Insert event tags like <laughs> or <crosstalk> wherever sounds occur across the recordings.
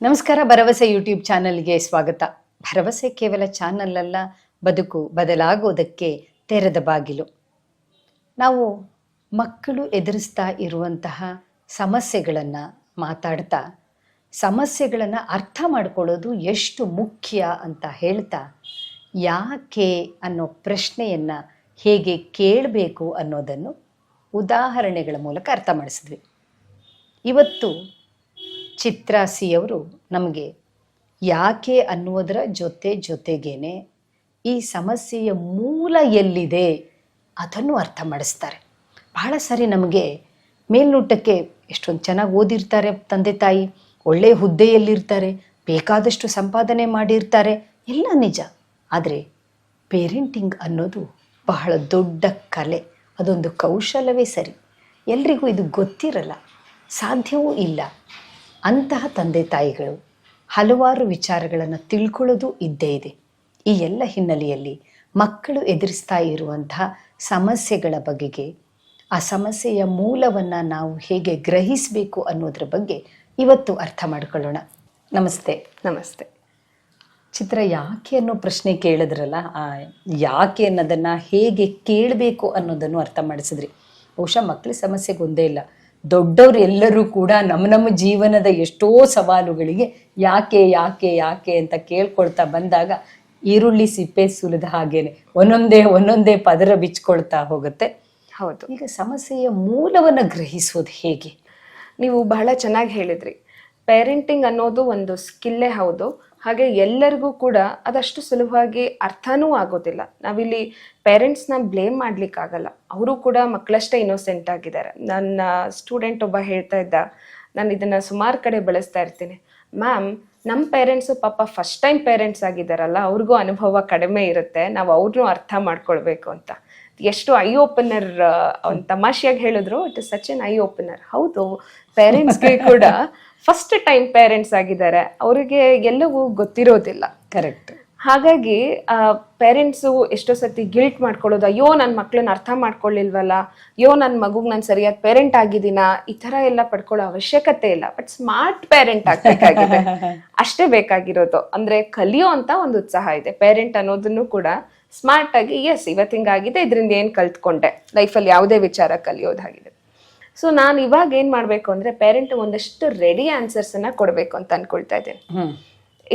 ನಮಸ್ಕಾರ, ಭರವಸೆ ಯೂಟ್ಯೂಬ್ ಚಾನಲ್ಗೆ ಸ್ವಾಗತ. ಭರವಸೆ ಕೇವಲ ಚಾನಲ್ ಅಲ್ಲ ಬದುಕು ಬದಲಾಗೋದಕ್ಕೆ ತೆರೆದ ಬಾಗಿಲು. ನಾವು ಮಕ್ಕಳು ಎದುರಿಸ್ತಾ ಇರುವಂತಹ ಸಮಸ್ಯೆಗಳನ್ನು ಮಾತಾಡ್ತಾ, ಸಮಸ್ಯೆಗಳನ್ನು ಅರ್ಥ ಮಾಡ್ಕೊಳ್ಳೋದು ಎಷ್ಟು ಮುಖ್ಯ ಅಂತ ಹೇಳ್ತಾ, ಯಾಕೆ ಅನ್ನೋ ಪ್ರಶ್ನೆಯನ್ನು ಹೇಗೆ ಕೇಳಬೇಕು ಅನ್ನೋದನ್ನು ಉದಾಹರಣೆಗಳ ಮೂಲಕ ಅರ್ಥ ಮಾಡಿಸಿದ್ವಿ. ಇವತ್ತು ಚಿತ್ರಾಸಿಯವರು ನಮಗೆ ಯಾಕೆ ಅನ್ನುವುದರ ಜೊತೆ ಜೊತೆಗೇನೆ ಈ ಸಮಸ್ಯೆಯ ಮೂಲ ಎಲ್ಲಿದೆ ಅದನ್ನು ಅರ್ಥ ಮಾಡಿಸ್ತಾರೆ. ಬಹಳ ಸರಿ ನಮಗೆ ಮೇಲ್ನೋಟಕ್ಕೆ ಎಷ್ಟೊಂದು ಚೆನ್ನಾಗಿ ಓದಿರ್ತಾರೆ ತಂದೆ ತಾಯಿ ಒಳ್ಳೆಯ ಹುದ್ದೆಯಲ್ಲಿರ್ತಾರೆ, ಬೇಕಾದಷ್ಟು ಸಂಪಾದನೆ ಮಾಡಿರ್ತಾರೆ, ಎಲ್ಲ ನಿಜ. ಆದರೆ ಪೇರೆಂಟಿಂಗ್ ಅನ್ನೋದು ಬಹಳ ದೊಡ್ಡ ಕಲೆ. ಅದೊಂದು ಕೌಶಲವೇ ಸರಿ. ಎಲ್ರಿಗೂ ಇದು ಗೊತ್ತಿರಲ್ಲ. ಸಾಧ್ಯವೂ ಇಲ್ಲ. ಅಂತಹ ತಂದೆ ತಾಯಿಗಳು ಹಲವಾರು ವಿಚಾರಗಳನ್ನು ತಿಳ್ಕೊಳ್ಳೋದು ಇದ್ದೇ ಇದೆ. ಈ ಎಲ್ಲ ಹಿನ್ನೆಲೆಯಲ್ಲಿ ಮಕ್ಕಳು ಎದುರಿಸ್ತಾ ಇರುವಂತಹ ಸಮಸ್ಯೆಗಳ ಬಗೆಗೆ ಆ ಸಮಸ್ಯೆಯ ಮೂಲವನ್ನು ನಾವು ಹೇಗೆ ಗ್ರಹಿಸಬೇಕು ಅನ್ನೋದ್ರ ಬಗ್ಗೆ ಇವತ್ತು ಅರ್ಥ ಮಾಡ್ಕೊಳ್ಳೋಣ. ನಮಸ್ತೆ. ನಮಸ್ತೆ. ಚಿತ್ರ ಯಾಕೆ ಅನ್ನೋ ಪ್ರಶ್ನೆ ಕೇಳಿದ್ರಲ್ಲ ಆ ಯಾಕೆ ಅನ್ನೋದನ್ನು ಹೇಗೆ ಕೇಳಬೇಕು ಅನ್ನೋದನ್ನು ಅರ್ಥ ಮಾಡಿಸಿದ್ರಿ. ಬಹುಶಃ ಮಕ್ಕಳ ಸಮಸ್ಯೆಗೆ ಒಂದೇ ಇಲ್ಲ. ದೊಡ್ಡವರು ಎಲ್ಲರೂ ಕೂಡ ನಮ್ಮ ನಮ್ಮ ಜೀವನದ ಎಷ್ಟೋ ಸವಾಲುಗಳಿಗೆ ಯಾಕೆ ಯಾಕೆ ಯಾಕೆ ಅಂತ ಕೇಳ್ಕೊಳ್ತಾ ಬಂದಾಗ ಈರುಳ್ಳಿ ಸಿಪ್ಪೆ ಸುಲಿದ ಹಾಗೇನೆ ಒಂದೊಂದೇ ಒಂದೊಂದೇ ಪದರ ಬಿಚ್ಕೊಳ್ತಾ ಹೋಗುತ್ತೆ. ಹೌದು. ಈಗ ಸಮಸ್ಯೆಯ ಮೂಲವನ್ನು ಗ್ರಹಿಸೋದು ಹೇಗೆ? ನೀವು ಬಹಳ ಚೆನ್ನಾಗಿ ಹೇಳಿದ್ರಿ. ಪೇರೆಂಟಿಂಗ್ ಅನ್ನೋದು ಒಂದು ಸ್ಕಿಲ್ಲೇ ಹೌದು. ಹಾಗೆ ಎಲ್ಲರಿಗೂ ಕೂಡ ಅದಷ್ಟು ಸುಲಭವಾಗಿ ಅರ್ಥನೂ ಆಗೋದಿಲ್ಲ. ನಾವಿಲ್ಲಿ ಪೇರೆಂಟ್ಸ್ನ ಬ್ಲೇಮ್ ಮಾಡ್ಲಿಕ್ಕಾಗಲ್ಲ. ಅವರು ಕೂಡ ಮಕ್ಕಳಷ್ಟೇ ಇನ್ನೋಸೆಂಟ್ ಆಗಿದ್ದಾರೆ. ನನ್ನ ಸ್ಟೂಡೆಂಟ್ ಒಬ್ಬ ಹೇಳ್ತಾ ಇದ್ದ, ನಾನು ಇದನ್ನ ಸುಮಾರು ಕಡೆ ಬಳಸ್ತಾ ಇರ್ತೀನಿ. ಮ್ಯಾಮ್ ನಮ್ಮ ಪೇರೆಂಟ್ಸು ಪಾಪ ಫಸ್ಟ್ ಟೈಮ್ ಪೇರೆಂಟ್ಸ್ ಆಗಿದ್ದಾರಲ್ಲ ಅವ್ರಿಗೂ ಅನುಭವ ಕಡಿಮೆ ಇರುತ್ತೆ. ನಾವು ಅವ್ರನ್ನೂ ಅರ್ಥ ಮಾಡ್ಕೊಳ್ಬೇಕು ಅಂತ. ಎಷ್ಟು ಐ ಓಪನರ್ ಒಂದು ತಮಾಷೆಯಾಗಿ ಹೇಳಿದ್ರು it is such an eye opener ಹೌದು ಪೇರೆಂಟ್ಸ್ಗೆ ಕೂಡ ಫಸ್ಟ್ ಟೈಮ್ ಪೇರೆಂಟ್ಸ್ ಆಗಿದ್ದಾರೆ ಅವರಿಗೆ ಎಲ್ಲವೂ ಗೊತ್ತಿರೋದಿಲ್ಲ. ಕರೆಕ್ಟ್ ಹಾಗಾಗಿ ಪೇರೆಂಟ್ಸು ಎಷ್ಟೋ ಸತಿ ಗಿಲ್ಟ್ ಮಾಡ್ಕೊಳ್ಳೋದು ಅಯ್ಯೋ ನನ್ನ ಮಕ್ಳನ್ನ ಅರ್ಥ ಮಾಡ್ಕೊಳ್ಳಿಲ್ವಲ್ಲ ಅಯ್ಯೋ ನನ್ನ ಮಗುಗ್ ನಾನು ಸರಿಯಾಗಿ ಪೇರೆಂಟ್ ಆಗಿದ್ದೀನಾ? ಈ ತರ ಎಲ್ಲ ಪಡ್ಕೊಳ್ಳೋ ಅವಶ್ಯಕತೆ ಇಲ್ಲ. But smart parent ಆಗ್ಬೇಕಾಗಿದೆ. <laughs> ಅಷ್ಟೇ ಬೇಕಾಗಿರೋದು. ಅಂದ್ರೆ ಕಲಿಯೋ ಅಂತ ಒಂದು ಉತ್ಸಾಹ ಇದೆ. ಪೇರೆಂಟ್ ಅನ್ನೋದನ್ನು ಕೂಡ ಸ್ಮಾರ್ಟ್ ಆಗಿ ಎಸ್ ಇವತ್ತು ಹಿಂಗಾಗಿದೆ ಇದರಿಂದ ಏನ್ ಕಲ್ತ್ಕೊಂಡೆ? ಲೈಫಲ್ಲಿ ಯಾವುದೇ ವಿಚಾರ ಕಲಿಯೋದಾಗಿದೆ ಸೊ ನಾನು ಇವಾಗ ಏನ್ ಮಾಡ್ಬೇಕು ಅಂದ್ರೆ ಪೇರೆಂಟ್ ಒಂದಷ್ಟು ರೆಡಿ ಆನ್ಸರ್ಸ್ ಅನ್ನ ಕೊಡ್ಬೇಕು ಅಂತ ಅನ್ಕೊಳ್ತಾ ಇದ್ದೇನೆ.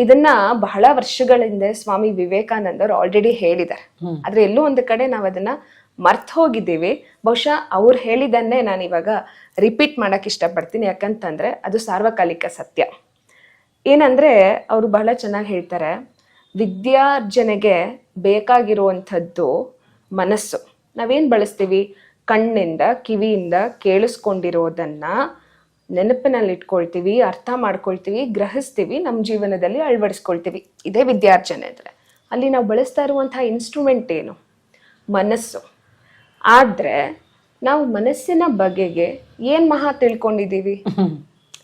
ಇದನ್ನ ಬಹಳ ವರ್ಷಗಳ ಹಿಂದೆ ಸ್ವಾಮಿ ವಿವೇಕಾನಂದ ಅವ್ರು ಆಲ್ರೆಡಿ ಹೇಳಿದ್ದಾರೆ. ಆದ್ರೆ ಎಲ್ಲೋ ಒಂದು ಕಡೆ ನಾವು ಅದನ್ನ ಮರ್ತ್ ಹೋಗಿದ್ದೀವಿ. ಬಹುಶಃ ಅವ್ರು ಹೇಳಿದನ್ನೇ ನಾನು ಇವಾಗ ರಿಪೀಟ್ ಮಾಡಕ್ ಇಷ್ಟಪಡ್ತೀನಿ. ಯಾಕಂತಂದ್ರೆ ಅದು ಸಾರ್ವಕಾಲಿಕ ಸತ್ಯ. ಏನಂದ್ರೆ ಅವರು ಬಹಳ ಚೆನ್ನಾಗಿ ಹೇಳ್ತಾರೆ ವಿದ್ಯಾರ್ಜನೆಗೆ ಬೇಕಾಗಿರುವಂಥದ್ದು ಮನಸ್ಸು. ನಾವೇನು ಬಳಸ್ತೀವಿ? ಕಣ್ಣಿಂದ ಕಿವಿಯಿಂದ ಕೇಳಿಸ್ಕೊಂಡಿರೋದನ್ನ ನೆನಪಿನಲ್ಲಿ ಇಟ್ಕೊಳ್ತೀವಿ ಅರ್ಥ ಮಾಡ್ಕೊಳ್ತೀವಿ ಗ್ರಹಿಸ್ತೀವಿ ನಮ್ಮ ಜೀವನದಲ್ಲಿ ಅಳವಡಿಸ್ಕೊಳ್ತೀವಿ. ಇದೇ ವಿದ್ಯಾರ್ಜನೆ ಅಂದರೆ. ಅಲ್ಲಿ ನಾವು ಬಳಸ್ತಾ ಇರುವಂತಹ ಇನ್ಸ್ಟ್ರೂಮೆಂಟ್ ಏನು? ಮನಸ್ಸು. ಆದ್ರೆ ನಾವು ಮನಸ್ಸಿನ ಬಗೆಗೆ ಏನ್ ಮಹಾ ತಿಳ್ಕೊಂಡಿದ್ದೀವಿ?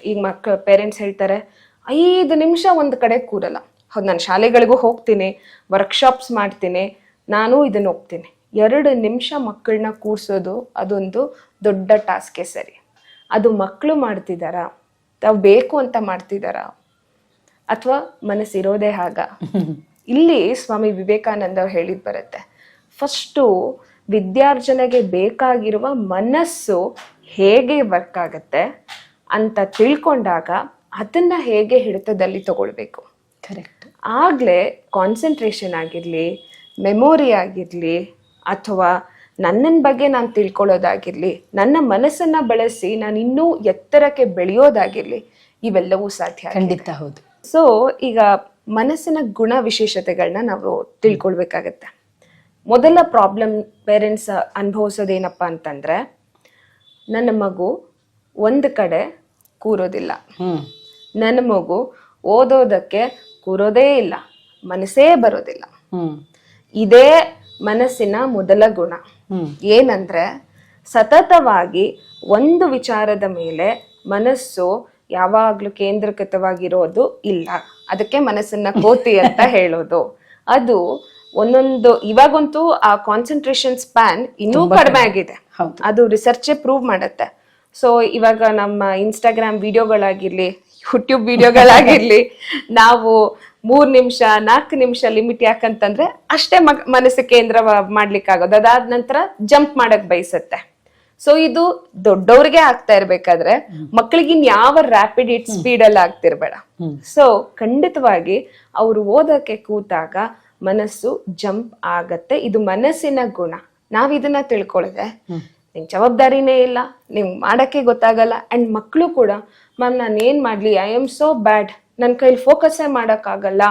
ಈಗ ಮಕ್ಕಳ ಪೇರೆಂಟ್ಸ್ ಹೇಳ್ತಾರೆ ಐದು ನಿಮಿಷ ಒಂದು ಕಡೆ ಕೂರಲ್ಲ. ಹೌದು ನಾನು ಶಾಲೆಗಳಿಗೂ ಹೋಗ್ತೀನಿ ವರ್ಕ್ಶಾಪ್ಸ್ ಮಾಡ್ತೀನಿ ನಾನು ಇದನ್ನು ಹೋಗ್ತೀನಿ ಎರಡು ನಿಮಿಷ ಮಕ್ಕಳನ್ನ ಕೂರಿಸೋದು ಅದೊಂದು ದೊಡ್ಡ ಟಾಸ್ಕೆ ಸರಿ. ಅದು ಮಕ್ಕಳು ಮಾಡ್ತಿದಾರಾ? ತಾವು ಬೇಕು ಅಂತ ಮಾಡ್ತಿದಾರಾ? ಅಥವಾ ಮನಸ್ಸಿರೋದೇ ಹಾಗ? <laughs> ಇಲ್ಲಿ ಸ್ವಾಮಿ ವಿವೇಕಾನಂದ ಅವ್ರು ಹೇಳಿದ್ ಬರುತ್ತೆ. ಫಸ್ಟು ವಿದ್ಯಾರ್ಜನೆಗೆ ಬೇಕಾಗಿರುವ ಮನಸ್ಸು ಹೇಗೆ ವರ್ಕ್ ಆಗುತ್ತೆ ಅಂತ ತಿಳ್ಕೊಂಡಾಗ ಅದನ್ನ ಹೇಗೆ ಹಿಡಿತದಲ್ಲಿ ತಗೊಳ್ಬೇಕು? ಕರೆಕ್ಟ್ ಆಗ್ಲೇ ಕಾನ್ಸಂಟ್ರೇಷನ್ ಆಗಿರಲಿ ಮೆಮೊರಿ ಆಗಿರಲಿ ಅಥವಾ ನನ್ನನ್ ಬಗ್ಗೆ ನಾನು ತಿಳ್ಕೊಳ್ಳೋದಾಗಿರಲಿ ನನ್ನ ಮನಸ್ಸನ್ನು ಬಳಸಿ ನಾನು ಇನ್ನೂ ಎತ್ತರಕ್ಕೆ ಬೆಳೆಯೋದಾಗಿರಲಿ ಇವೆಲ್ಲವೂ ಸಾಧ್ಯ ಖಂಡಿತ ಹೌದು. ಸೊ ಈಗ ಮನಸ್ಸಿನ ಗುಣ ವಿಶೇಷತೆಗಳನ್ನ ನಾವು ತಿಳ್ಕೊಳ್ಬೇಕಾಗತ್ತೆ. ಮೊದಲ ಪ್ರಾಬ್ಲಮ್ ಪೇರೆಂಟ್ಸ್ ಅನುಭವಿಸೋದೇನಪ್ಪ ಅಂತಂದ್ರೆ ನನ್ನ ಮಗು ಒಂದು ಕಡೆ ಕೂರೋದಿಲ್ಲ. ನನ್ನ ಮಗು ಓದೋದಕ್ಕೆ ಕೂರೋದೇ ಇಲ್ಲ ಮನಸ್ಸೇ ಬರೋದಿಲ್ಲ. ಹ್ಮ್. ಇದೇ ಮನಸ್ಸಿನ ಮೊದಲ ಗುಣ. ಏನಂದ್ರೆ ಸತತವಾಗಿ ಒಂದು ವಿಚಾರದ ಮೇಲೆ ಮನಸ್ಸು ಯಾವಾಗ್ಲೂ ಕೇಂದ್ರೀಕೃತವಾಗಿರೋದು ಇಲ್ಲ. ಅದಕ್ಕೆ ಮನಸ್ಸನ್ನ ಕೋತಿ ಅಂತ <laughs> ಹೇಳೋದು. ಅದು ಒಂದೊಂದು ಇವಾಗಂತೂ ಆ ಕಾನ್ಸಂಟ್ರೇಷನ್ ಸ್ಪ್ಯಾನ್ ಇನ್ನೂ ಕಡಿಮೆ ಆಗಿದೆ. ಅದು ರಿಸರ್ಚ್ ಪ್ರೂವ್ ಮಾಡುತ್ತೆ. ಸೊ ಇವಾಗ ನಮ್ಮ ಇನ್ಸ್ಟಾಗ್ರಾಮ್ ವಿಡಿಯೋಗಳಾಗಿರ್ಲಿ ಯೂಟ್ಯೂಬ್ ವಿಡಿಯೋಗಳಾಗಿರ್ಲಿ ನಾವು ಮೂರ್ ನಿಮಿಷ ನಾಲ್ಕು ನಿಮಿಷ ಲಿಮಿಟ್ ಯಾಕಂತಂದ್ರೆ ಅಷ್ಟೇ ಮಗ ಮನಸ್ಸು ಕೇಂದ್ರ ಮಾಡ್ಲಿಕ್ಕಾಗೋದು. ಅದಾದ ನಂತರ ಜಂಪ್ ಮಾಡಕ್ ಬಯಸತ್ತೆ. ಸೊ ಇದು ದೊಡ್ಡವ್ರಿಗೆ ಆಗ್ತಾ ಇರ್ಬೇಕಾದ್ರೆ ಮಕ್ಕಳಿಗೆ ಯಾವ ರ್ಯಾಪಿಡ್ ಇಟ್ ಸ್ಪೀಡ್ ಅಲ್ಲಿ ಆಗ್ತಿರ್ಬೇಡ. ಸೊ ಖಂಡಿತವಾಗಿ ಅವ್ರು ಓದಕ್ಕೆ ಕೂತಾಗ ಮನಸ್ಸು ಜಂಪ್ ಆಗತ್ತೆ. ಇದು ಮನಸ್ಸಿನ ಗುಣ. ನಾವ್ ಇದನ್ನ ತಿಳ್ಕೊಳ್ಳದೆ ನಿಂಗ್ ಜವಾಬ್ದಾರಿನೇ ಇಲ್ಲ ನಿಮ್ ಮಾಡಕ್ಕೆ ಗೊತ್ತಾಗಲ್ಲ. ಅಂಡ್ ಮಕ್ಕಳು ಕೂಡ ಮ್ಯಾಮ್ ನಾನು ಏನ್ ಮಾಡ್ಲಿ? ಐ ಆಮ್ ಸೋ ಬ್ಯಾಡ್ ನನ್ನ ಕೈಲಿ ಫೋಕಸ್ಸೇ ಆಗಲ್ಲ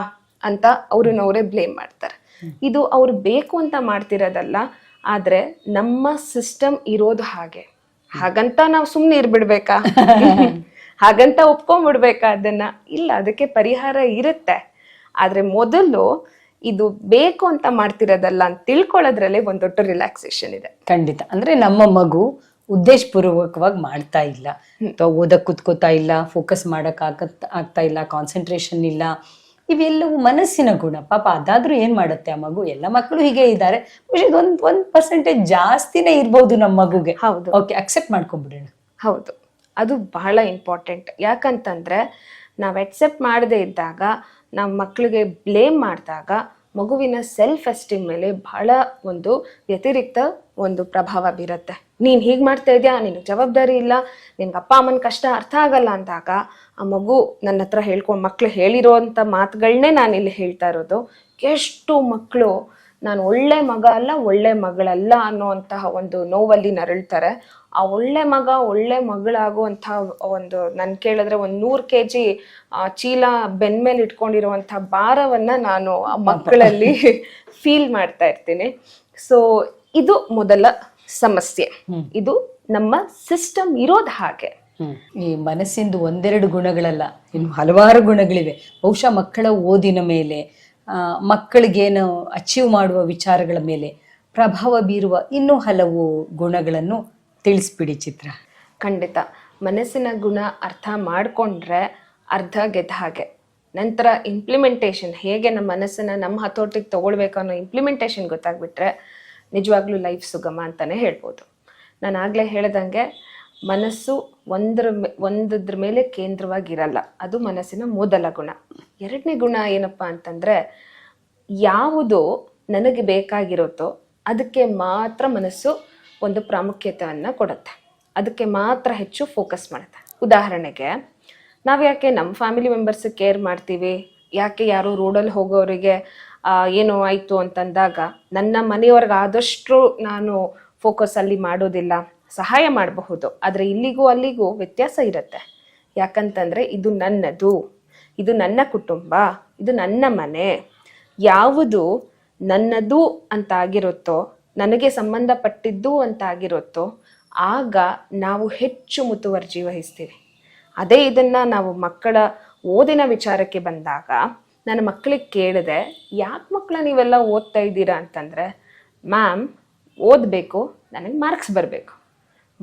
ಅಂತ ಅವ್ರನ್ನ ಅವರೇ ಬ್ಲೇಮ್ ಮಾಡ್ತಾರೆ. ಇದು ಅವ್ರು ಬೇಕು ಅಂತ ಮಾಡ್ತಿರೋದಲ್ಲ ಆದ್ರೆ ನಮ್ಮ ಸಿಸ್ಟಮ್ ಇರೋದು ಹಾಗೆ. ಹಾಗಂತ ನಾವು ಸುಮ್ನೆ ಇರ್ಬಿಡ್ಬೇಕಾ? <laughs> ಹಾಗಂತ ಒಪ್ಕೊಂಡ್ಬಿಡ್ಬೇಕಾ ಅದನ್ನ? ಇಲ್ಲ ಅದಕ್ಕೆ ಪರಿಹಾರ ಇರುತ್ತೆ. ಆದ್ರೆ ಮೊದಲು ಇದು ಬೇಕು ಅಂತ ಮಾಡ್ತಿರೋದಲ್ಲ ಅಂತ ತಿಳ್ಕೊಳ್ಳೋದ್ರಲ್ಲೇ ಒಂದು ದೊಡ್ಡ ರಿಲ್ಯಾಕ್ಸೇಷನ್ ಇದೆ. ಖಂಡಿತ. ಅಂದ್ರೆ ನಮ್ಮ ಮಗು ಉದ್ದೇಶಪೂರ್ವಕವಾಗಿ ಮಾಡ್ತಾ ಇಲ್ಲ. ಅಥವಾ ಓದಕ್ ಕುತ್ಕೋತಾ ಇಲ್ಲ ಫೋಕಸ್ ಮಾಡಕ್ ಆಗತ್ ಆಗ್ತಾ ಇಲ್ಲ ಕಾನ್ಸಂಟ್ರೇಷನ್ ಇಲ್ಲ. ಇವೆಲ್ಲವೂ ಮನಸ್ಸಿನ ಗುಣ. ಪಾಪ ಅದಾದ್ರೂ ಏನ್ ಮಾಡುತ್ತೆ ಆ ಮಗು? ಎಲ್ಲ ಮಕ್ಕಳು ಹೀಗೆ ಇದ್ದಾರೆ. ಒಂದ್ ಒಂದ್ ಪರ್ಸೆಂಟೇಜ್ ಜಾಸ್ತಿನೇ ಇರ್ಬೋದು ನಮ್ಮ ಮಗುಗೆ. ಹೌದು. ಓಕೆ ಅಕ್ಸೆಪ್ಟ್ ಮಾಡ್ಕೊಂಡ್ಬಿಡೋಣ. ಹೌದು. ಅದು ಬಹಳ ಇಂಪಾರ್ಟೆಂಟ್ ಯಾಕಂತಂದ್ರೆ ನಾವು ಅಕ್ಸೆಪ್ಟ್ ಮಾಡದೇ ಇದ್ದಾಗ ನಾವು ಮಕ್ಕಳಿಗೆ ಬ್ಲೇಮ್ ಮಾಡಿದಾಗ ಮಗುವಿನ ಸೆಲ್ಫ್ ಎಸ್ಟೀಮ್ ಮೇಲೆ ಬಹಳ ಒಂದು ವ್ಯತಿರಿಕ್ತ ಒಂದು ಪ್ರಭಾವ ಬೀರುತ್ತೆ. ನೀನು ಹೀಗೆ ಮಾಡ್ತಾ ಇದೆಯಾ? ನಿನಗೆ ಜವಾಬ್ದಾರಿ ಇಲ್ಲ. ನಿನ್ಗೆ ಅಪ್ಪ ಅಮ್ಮನ ಕಷ್ಟ ಅರ್ಥ ಆಗಲ್ಲ ಅಂದಾಗ ಆ ಮಗು ನನ್ನ ಹತ್ರ ಹೇಳ್ಕೊಂಡು ಹೇಳಿರೋ ಅಂಥ ಮಾತುಗಳನ್ನೇ ನಾನು ಇಲ್ಲಿ ಹೇಳ್ತಾ ಇರೋದು. ಎಷ್ಟು ಮಕ್ಕಳು ನಾನು ಒಳ್ಳೆ ಮಗ ಅಲ್ಲ ಒಳ್ಳೆ ಮಗಳಲ್ಲ ಅನ್ನುವಂತಹ ಒಂದು ನೋವಲ್ಲಿ ನರಳ್ತಾರೆ. ಆ ಒಳ್ಳೆ ಮಗ ಒಳ್ಳೆ ಮಗಳಾಗುವಂತಹ ಒಂದು ನನ್ ಕೇಳಿದ್ರೆ ಒಂದ್ ನೂರ್ ಕೆ ಜಿ ಚೀಲ ಬೆನ್ ಇಟ್ಕೊಂಡಿರುವಂತಹ ಇಟ್ಕೊಂಡಿರುವಂತ ಭಾರವನ್ನ ನಾನು ಆ ಮಕ್ಕಳಲ್ಲಿ <laughs> ಫೀಲ್ ಮಾಡ್ತಾ ಇರ್ತೀನಿ. ಸೊ ಇದು ಮೊದಲ ಸಮಸ್ಯೆ. ಇದು ನಮ್ಮ ಸಿಸ್ಟಮ್ ಇರೋದು ಹಾಗೆ. ಈ ಮನಸ್ಸಿಂದು ಒಂದೆರಡು ಗುಣಗಳಲ್ಲ ಇನ್ನು ಹಲವಾರು ಗುಣಗಳಿವೆ. ಬಹುಶಃ ಮಕ್ಕಳ ಓದಿನ ಮೇಲೆ ಮಕ್ಕಳಿಗೇನು ಅಚೀವ್ ಮಾಡುವ ವಿಚಾರಗಳ ಮೇಲೆ ಪ್ರಭಾವ ಬೀರುವ ಇನ್ನೂ ಹಲವು ಗುಣಗಳನ್ನು ತಿಳಿಸ್ಬಿಡಿ ಚಿತ್ರ. ಖಂಡಿತ. ಮನಸ್ಸಿನ ಗುಣ ಅರ್ಥ ಮಾಡಿಕೊಂಡ್ರೆ ಅರ್ಧ ಗೆದ್ದ ಹಾಗೆ. ನಂತರ ಇಂಪ್ಲಿಮೆಂಟೇಷನ್ ಹೇಗೆ ನಮ್ಮ ಮನಸ್ಸನ್ನು ನಮ್ಮ ಹತೋಟಿಗೆ ತಗೊಳ್ಬೇಕು ಅನ್ನೋ ಇಂಪ್ಲಿಮೆಂಟೇಷನ್ ಗೊತ್ತಾಗ್ಬಿಟ್ರೆ ನಿಜವಾಗ್ಲೂ ಲೈಫ್ ಸುಗಮ ಅಂತಲೇ ಹೇಳ್ಬೋದು. ನಾನು ಆಗಲೇ ಹೇಳ್ದಂಗೆ ಮನಸ್ಸು ಒಂದ್ರ ಒಂದದ್ರ ಮೇಲೆ ಕೇಂದ್ರವಾಗಿರಲ್ಲ, ಅದು ಮನಸ್ಸಿನ ಮೊದಲ ಗುಣ. ಎರಡನೇ ಗುಣ ಏನಪ್ಪ ಅಂತಂದ್ರೆ, ಯಾವುದು ನನಗೆ ಬೇಕಾಗಿರುತ್ತೋ ಅದಕ್ಕೆ ಮಾತ್ರ ಮನಸ್ಸು ಒಂದು ಪ್ರಾಮುಖ್ಯತೆಯನ್ನು ಕೊಡುತ್ತೆ. ಅದಕ್ಕೆ ಮಾತ್ರ ಹೆಚ್ಚು ಫೋಕಸ್ ಮಾಡುತ್ತೆ. ಉದಾಹರಣೆಗೆ, ನಾವು ಯಾಕೆ ನಮ್ಮ ಫ್ಯಾಮಿಲಿ ಮೆಂಬರ್ಸ್ ಕೇರ್ ಮಾಡ್ತೀವಿ? ಯಾಕೆ ಯಾರೋ ರೋಡಲ್ಲಿ ಹೋಗೋರಿಗೆ ಏನೋ ಆಯಿತು ಅಂತಂದಾಗ, ನನ್ನ ಮನೆಯವ್ರಿಗೆ ಆದಷ್ಟು ನಾನು ಫೋಕಸ್ ಅಲ್ಲಿ ಮಾಡೋದಿಲ್ಲ. ಸಹಾಯ ಮಾಡಬಹುದು. ಆದರೆ ಇಲ್ಲಿಗೂ ಅಲ್ಲಿಗೂ ವ್ಯತ್ಯಾಸ ಇರುತ್ತೆ. ಯಾಕಂತಂದರೆ ಇದು ನನ್ನದು, ಇದು ನನ್ನ ಕುಟುಂಬ, ಇದು ನನ್ನ ಮನೆ. ಯಾವುದು ನನ್ನದು ಅಂತ ಆಗಿರುತ್ತೋ ನನಗೆ ಸಂಬಂಧಪಟ್ಟಿದ್ದು ಅಂತ ಆಗಿರುತ್ತೋ ಆಗ ನಾವು ಹೆಚ್ಚು ಮುತುವರ್ಜಿ ವಹಿಸ್ತೀವಿ. ಅದೇ ಇದನ್ನು ನಾವು ಮಕ್ಕಳ ಓದಿನ ವಿಚಾರಕ್ಕೆ ಬಂದಾಗ ನನ್ನ ಮಕ್ಕಳಿಗೆ ಕೇಳಿದೆ, ಯಾಕೆ ಮಕ್ಕಳ ನೀವೆಲ್ಲ ಓದ್ತಾ ಇದ್ದೀರಾ? ಅಂತಂದರೆ, ಮ್ಯಾಮ್, ಓದಬೇಕು, ನನಗೆ ಮಾರ್ಕ್ಸ್ ಬರಬೇಕು.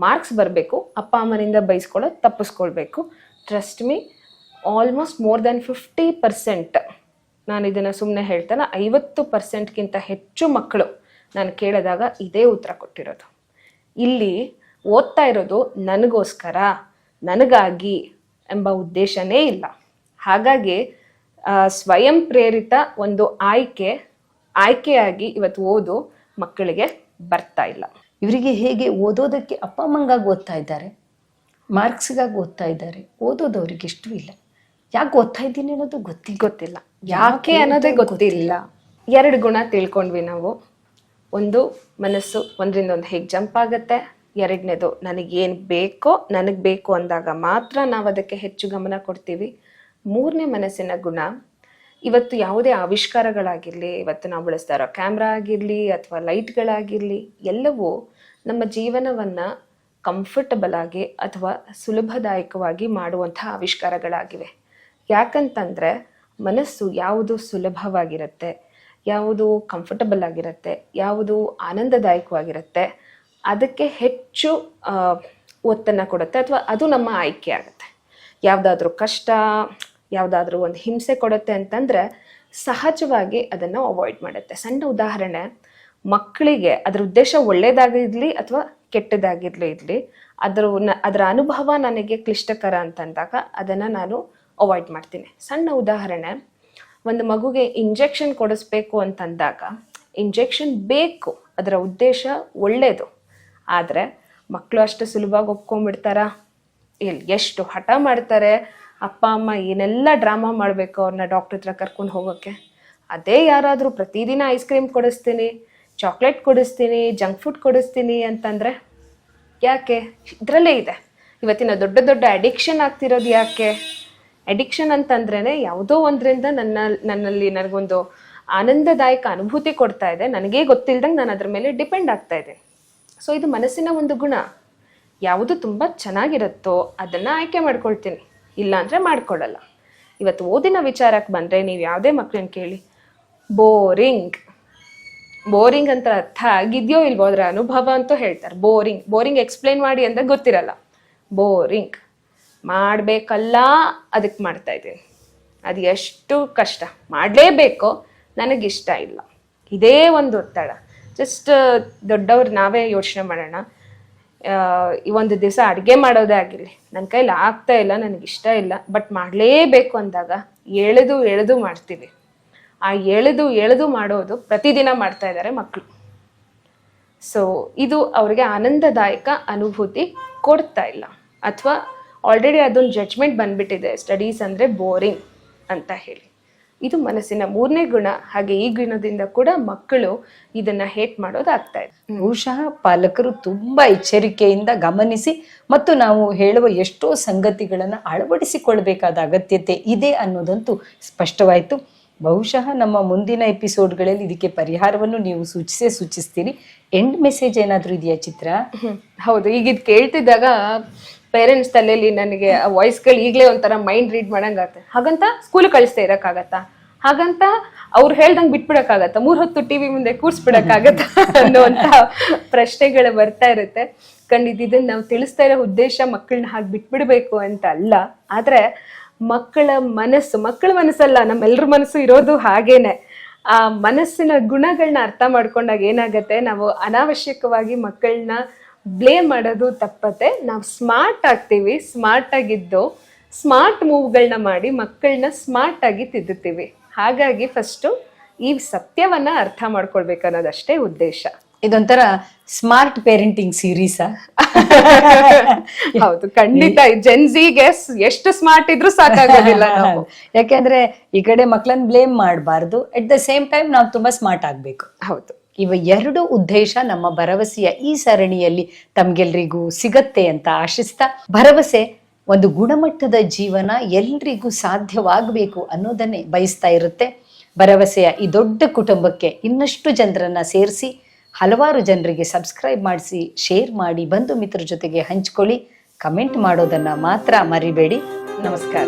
ಮಾರ್ಕ್ಸ್ ಬರಬೇಕು, ಅಪ್ಪ ಅಮ್ಮನಿಂದ ಬೈಸ್ಕೊಳ್ಳೋದು ತಪ್ಪಿಸ್ಕೊಳ್ಬೇಕು. Trust me almost more than fifty percent ನಾನು ಇದನ್ನು ಸುಮ್ಮನೆ ಹೇಳ್ತಾನೆ, ಐವತ್ತು ಪರ್ಸೆಂಟ್ಗಿಂತ ಹೆಚ್ಚು ಮಕ್ಕಳು ನಾನು ಕೇಳಿದಾಗ ಇದೇ ಉತ್ತರ ಕೊಟ್ಟಿರೋದು. ಇಲ್ಲಿ ಓದ್ತಾ ಇರೋದು ನನಗೋಸ್ಕರ, ನನಗಾಗಿ ಎಂಬ ಉದ್ದೇಶನೇ ಇಲ್ಲ. ಹಾಗಾಗಿ ಸ್ವಯಂ ಪ್ರೇರಿತ ಒಂದು ಆಯ್ಕೆ, ಆಯ್ಕೆಯಾಗಿ ಇವತ್ತು ಓದು ಮಕ್ಕಳಿಗೆ ಬರ್ತಾ ಇಲ್ಲ. ಇವರಿಗೆ ಹೇಗೆ ಓದೋದಕ್ಕೆ ಅಪ್ಪ ಅಮ್ಮಂಗಾಗಿ ಓದ್ತಾ ಇದ್ದಾರೆ ಮಾರ್ಕ್ಸ್ಗಾಗಿ ಓದ್ತಾ ಇದ್ದಾರೆ ಓದೋದು ಅವ್ರಿಗೆ ಇಷ್ಟವಿಲ್ಲ ಯಾಕೆ ಓದ್ತಾ ಇದ್ದೀನಿ ಅನ್ನೋದು ಗೊತ್ತಿಲ್ಲ. ಗೊತ್ತಿಲ್ಲ. ಯಾಕೆ ಅನ್ನೋದೇ ಗೊತ್ತಿಲ್ಲ. ಎರಡು ಗುಣ ತಿಳ್ಕೊಂಡ್ವಿ ನಾವು. ಒಂದು ಮನಸ್ಸು ಒಂದರಿಂದ ಒಂದು ಹೇಗೆ ಜಂಪ್ ಆಗುತ್ತೆ. ಎರಡನೇದು ನನಗೇನು ಬೇಕೋ ನನಗೆ ಬೇಕು ಅಂದಾಗ ಮಾತ್ರ ನಾವು ಅದಕ್ಕೆ ಹೆಚ್ಚು ಗಮನ ಕೊಡ್ತೀವಿ. ಮೂರನೇ ಮನಸ್ಸಿನ ಗುಣ ಇವತ್ತು ಯಾವುದೇ ಆವಿಷ್ಕಾರಗಳಾಗಿರಲಿ, ಇವತ್ತು ನಾವು ಬಳಸ್ತಾ ಇರೋ ಕ್ಯಾಮ್ರಾ ಆಗಿರಲಿ ಅಥವಾ ಲೈಟ್ಗಳಾಗಿರಲಿ, ಎಲ್ಲವೂ ನಮ್ಮ ಜೀವನವನ್ನು ಕಂಫರ್ಟಬಲ್ ಆಗಿ ಅಥವಾ ಸುಲಭದಾಯಕವಾಗಿ ಮಾಡುವಂಥ ಆವಿಷ್ಕಾರಗಳಾಗಿವೆ. ಯಾಕಂತಂದರೆ ಮನಸ್ಸು ಯಾವುದು ಸುಲಭವಾಗಿರುತ್ತೆ, ಯಾವುದು ಕಂಫರ್ಟಬಲ್ ಆಗಿರುತ್ತೆ, ಯಾವುದು ಆನಂದದಾಯಕವಾಗಿರುತ್ತೆ, ಅದಕ್ಕೆ ಹೆಚ್ಚು ಒತ್ತನ್ನು ಕೊಡುತ್ತೆ ಅಥವಾ ಅದು ನಮ್ಮ ಆಯ್ಕೆ ಆಗುತ್ತೆ. ಯಾವುದಾದ್ರೂ ಕಷ್ಟ ಯಾವುದಾದ್ರೂ ಒಂದು ಹಿಂಸೆ ಕೊಡುತ್ತೆ ಅಂತಂದ್ರೆ ಸಹಜವಾಗಿ ಅದನ್ನು ಅವಾಯ್ಡ್ ಮಾಡುತ್ತೆ. ಸಣ್ಣ ಉದಾಹರಣೆ, ಮಕ್ಕಳಿಗೆ ಅದ್ರ ಉದ್ದೇಶ ಒಳ್ಳೇದಾಗಿರ್ಲಿ ಅಥವಾ ಕೆಟ್ಟದಾಗಿರ್ಲಿ ಇರಲಿ, ಅದ್ರ ಅದರ ಅನುಭವ ನನಗೆ ಕ್ಲಿಷ್ಟಕರ ಅಂತಂದಾಗ ಅದನ್ನ ನಾನು ಅವಾಯ್ಡ್ ಮಾಡ್ತೀನಿ. ಸಣ್ಣ ಉದಾಹರಣೆ, ಒಂದು ಮಗುಗೆ ಇಂಜೆಕ್ಷನ್ ಕೊಡಿಸ್ಬೇಕು ಅಂತಂದಾಗ ಇಂಜೆಕ್ಷನ್ ಬೇಕು, ಅದರ ಉದ್ದೇಶ ಒಳ್ಳೆಯದು ಆದರೆ ಮಕ್ಕಳು ಅಷ್ಟು ಸುಲಭವಾಗಿ ಒಪ್ಕೊಂಡ್ಬಿಡ್ತಾರ? ಇಲ್ಲಿ ಎಷ್ಟು ಹಠ ಮಾಡ್ತಾರೆ? ಅಪ್ಪ, ಅಮ್ಮ ಏನೆಲ್ಲ ಡ್ರಾಮಾ ಮಾಡಬೇಕು ಅವ್ರನ್ನ ಡಾಕ್ಟ್ರ್ ಹತ್ರ ಕರ್ಕೊಂಡು ಹೋಗೋಕ್ಕೆ ಅದೇ ಯಾರಾದರೂ ಪ್ರತಿದಿನ ಐಸ್ ಕ್ರೀಮ್ ಕೊಡಿಸ್ತೀನಿ ಚಾಕ್ಲೇಟ್ ಕೊಡಿಸ್ತೀನಿ ಜಂಕ್ ಫುಡ್ ಕೊಡಿಸ್ತೀನಿ ಅಂತಂದರೆ ಯಾಕೆ? ಇದರಲ್ಲೇ ಇದೆ. ಇವತ್ತಿನ ದೊಡ್ಡ ದೊಡ್ಡ ಅಡಿಕ್ಷನ್ ಆಗ್ತಿರೋದು ಯಾಕೆ? ಅಡಿಕ್ಷನ್ ಅಂತಂದ್ರೇ ಯಾವುದೋ ಒಂದರಿಂದ ನನ್ನ, ನನ್ನಲ್ಲಿ ನನಗೊಂದು ಆನಂದದಾಯಕ ಅನುಭೂತಿ ಕೊಡ್ತಾ ಇದೆ. ನನಗೇ ಗೊತ್ತಿಲ್ದಂಗೆ ನಾನು ಅದ್ರ ಮೇಲೆ ಡಿಪೆಂಡ್ ಆಗ್ತಾ ಇದೆ. ಸೊ ಇದು ಮನಸ್ಸಿನ ಒಂದು ಗುಣ. ಯಾವುದು ತುಂಬ ಚೆನ್ನಾಗಿರುತ್ತೋ ಅದನ್ನು ಆಯ್ಕೆ ಮಾಡ್ಕೊಳ್ತೀನಿ. ಇಲ್ಲ ಅಂದರೆ ಮಾಡ್ಕೊಳ್ಳಲ್ಲ ಇವತ್ತು ಓದಿನ ವಿಚಾರಕ್ಕೆ ಬಂದರೆ ನೀವು ಯಾವುದೇ ಮಕ್ಕಳನ್ನ ಕೇಳಿ, ಬೋರಿಂಗ್. ಬೋರಿಂಗ್ ಅಂತ ಅರ್ಥ ಆಗಿದೆಯೋ ಇಲ್ವೋ ಅದರ ಅನುಭವ ಅಂತೂ ಹೇಳ್ತಾರೆ. ಬೋರಿಂಗ್. ಬೋರಿಂಗ್ ಎಕ್ಸ್ಪ್ಲೈನ್ ಮಾಡಿ ಅಂತ ಗೊತ್ತಿರಲ್ಲ. ಬೋರಿಂಗ್. ಮಾಡಬೇಕಲ್ಲ, ಅದಕ್ಕೆ ಮಾಡ್ತಾ ಇದ್ದೀನಿ. ಅದು ಎಷ್ಟು ಕಷ್ಟ. ಮಾಡಲೇಬೇಕು, ನನಗಿಷ್ಟ ಇಲ್ಲ. ಇದೇ ಒಂದು ಒತ್ತಡ. ಜಸ್ಟ್ ದೊಡ್ಡವ್ರು ನಾವೇ ಯೋಚನೆ ಮಾಡೋಣ. ಈ ಒಂದು ದಿವಸ ಅಡುಗೆ ಮಾಡೋದೇ ಆಗಿರಲಿ. ನನ್ನ ಕೈಲಿ ಆಗ್ತಾ ಇಲ್ಲ ನನಗಿಷ್ಟ ಇಲ್ಲ. ಬಟ್ ಮಾಡಲೇಬೇಕು ಅಂದಾಗ ಎಳೆದು ಎಳೆದು ಮಾಡ್ತೀವಿ. ಆ ಎಳೆದು ಎಳೆದು ಮಾಡೋದು ಪ್ರತಿದಿನ ಮಾಡ್ತಾ ಇದ್ದಾರೆ ಮಕ್ಕಳು ಸೊ ಇದು ಅವ್ರಿಗೆ ಆನಂದದಾಯಕ ಅನುಭೂತಿ ಕೊಡ್ತಾ ಇಲ್ಲ. ಅಥವಾ ಆಲ್ರೆಡಿ ಅದೊಂದು ಜಡ್ಜ್ಮೆಂಟ್ ಬಂದ್ಬಿಟ್ಟಿದೆ. ಸ್ಟಡೀಸ್ ಅಂದರೆ ಬೋರಿಂಗ್ ಅಂತ ಹೇಳಿ. ಇದು ಮನಸ್ಸಿನ ಮೂರನೇ ಗುಣ. ಹಾಗೆ ಈ ಗುಣದಿಂದ ಕೂಡ ಮಕ್ಕಳು ಇದನ್ನ ಹೇಟ್ ಮಾಡೋದಾಗ್ತಾ ಇದೆ. ಬಹುಶಃ ಪಾಲಕರು ತುಂಬಾ ಎಚ್ಚರಿಕೆಯಿಂದ ಗಮನಿಸಿ ಮತ್ತು ನಾವು ಹೇಳುವ ಎಷ್ಟೋ ಸಂಗತಿಗಳನ್ನು ಅಳವಡಿಸಿಕೊಳ್ಬೇಕಾದ ಅಗತ್ಯತೆ ಇದೆ ಅನ್ನೋದಂತೂ ಸ್ಪಷ್ಟವಾಯಿತು. ಬಹುಶಃ ನಮ್ಮ ಮುಂದಿನ ಎಪಿಸೋಡ್ಗಳಲ್ಲಿ ಇದಕ್ಕೆ ಪರಿಹಾರವನ್ನು ನೀವು ಸೂಚಿಸೇ ಸೂಚಿಸ್ತೀರಿ. ಎಂಡ್ ಮೆಸೇಜ್ ಏನಾದರೂ ಇದೆಯಾ ಚಿತ್ರ? ಹೌದು. ಈಗ ಇದು ಕೇಳ್ತಿದ್ದಾಗ ಪೇರೆಂಟ್ಸ್ ತಲೆಯಲ್ಲಿ ನನಗೆ ಆ ವಾಯ್ಸ್ಗಳು ಈಗಲೇ ಒಂಥರ ಮೈಂಡ್ ರೀಡ್ ಮಾಡಂಗಾಗ್ತದೆ. ಹಾಗಂತ ಸ್ಕೂಲ್ ಕಳಿಸ್ತಾ ಇರಕ್ಕಾಗತ್ತಾ? ಹಾಗಂತ ಅವ್ರು ಹೇಳ್ದಂಗೆ ಬಿಟ್ಬಿಡಕ್ಕಾಗತ್ತಾ? ಮೂರ್ ಹೊತ್ತು ಟಿವಿ ಮುಂದೆ ಕೂರ್ಸ್ಬಿಡಕ್ಕಾಗತ್ತ ಅನ್ನೋಂತ ಪ್ರಶ್ನೆಗಳು ಬರ್ತಾ ಇರುತ್ತೆ. ಖಂಡಿತ ಇದನ್ನ ನಾವು ತಿಳಿಸ್ತಾ ಇರೋ ಉದ್ದೇಶ ಮಕ್ಕಳನ್ನ ಹಾಗೆ ಬಿಟ್ಬಿಡ್ಬೇಕು ಅಂತ ಅಲ್ಲ. ಆದ್ರೆ ಮಕ್ಕಳ ಮನಸ್ಸು, ಮಕ್ಕಳ ಮನಸ್ಸಲ್ಲ ನಮ್ಮೆಲ್ಲರ ಮನಸ್ಸು ಇರೋದು ಹಾಗೇನೆ. ಆ ಮನಸ್ಸಿನ ಗುಣಗಳನ್ನ ಅರ್ಥ ಮಾಡ್ಕೊಂಡಾಗ ಏನಾಗತ್ತೆ? ನಾವು ಅನಾವಶ್ಯಕವಾಗಿ ಮಕ್ಕಳನ್ನ ಬ್ಲೇಮ್ ಮಾಡೋದು ತಪ್ಪತ್ತೆ. ನಾವು ಸ್ಮಾರ್ಟ್ ಆಗ್ತೀವಿ, ಸ್ಮಾರ್ಟ್ ಆಗಿದ್ದು, ಸ್ಮಾರ್ಟ್ ಮೂವ್ಗಳನ್ನ ಮಾಡಿ ಮಕ್ಕಳನ್ನ ಸ್ಮಾರ್ಟ್ ಆಗಿ ತಿದ್ದುತ್ತೀವಿ. ಹಾಗಾಗಿ ಫಸ್ಟು ಈ ಸತ್ಯವನ್ನ ಅರ್ಥ ಮಾಡ್ಕೊಳ್ಬೇಕು ಅನ್ನೋದಷ್ಟೇ ಉದ್ದೇಶ. ಇದೊಂಥರ ಸ್ಮಾರ್ಟ್ ಪೇರೆಂಟಿಂಗ್ ಸೀರೀಸಾ ಹೌದು ಖಂಡಿತ. ಜೆನ್ಸಿಗೆ ಎಷ್ಟು ಸ್ಮಾರ್ಟ್ ಇದ್ರೂ ಸಾಕಾಗೋದಿಲ್ಲ <laughs> ನಾವು. ಯಾಕೆಂದ್ರೆ ಈ ಕಡೆ ಮಕ್ಕಳನ್ನ ಬ್ಲೇಮ್ ಮಾಡಬಾರ್ದು. ಅಟ್ ದ ಸೇಮ್ ಟೈಮ್ ನಾವು ತುಂಬಾ ಸ್ಮಾರ್ಟ್ ಆಗ್ಬೇಕು. ಹೌದು. ಇವ ಎರಡು ಉದ್ದೇಶ ನಮ್ಮ ಭರವಸೆಯ ಈ ಸರಣಿಯಲ್ಲಿ ತಮ್ಗೆಲ್ರಿಗೂ ಸಿಗತ್ತೆ ಅಂತ ಆಶಿಸ್ತಾ ಭರವಸೆ ಒಂದು ಗುಣಮಟ್ಟದ ಜೀವನ ಎಲ್ರಿಗೂ ಸಾಧ್ಯವಾಗಬೇಕು ಅನ್ನೋದನ್ನೇ ಬಯಸ್ತಾ ಇರುತ್ತೆ. ಭರವಸೆಯ ಈ ದೊಡ್ಡ ಕುಟುಂಬಕ್ಕೆ ಇನ್ನಷ್ಟು ಜನರನ್ನು ಸೇರಿಸಿ, ಹಲವಾರು ಜನರಿಗೆ ಸಬ್ಸ್ಕ್ರೈಬ್ ಮಾಡಿಸಿ, ಶೇರ್ ಮಾಡಿ, ಬಂಧು ಮಿತ್ರರ ಜೊತೆಗೆ ಹಂಚ್ಕೊಳ್ಳಿ. ಕಮೆಂಟ್ ಮಾಡೋದನ್ನು ಮಾತ್ರ ಮರಿಬೇಡಿ. ನಮಸ್ಕಾರ.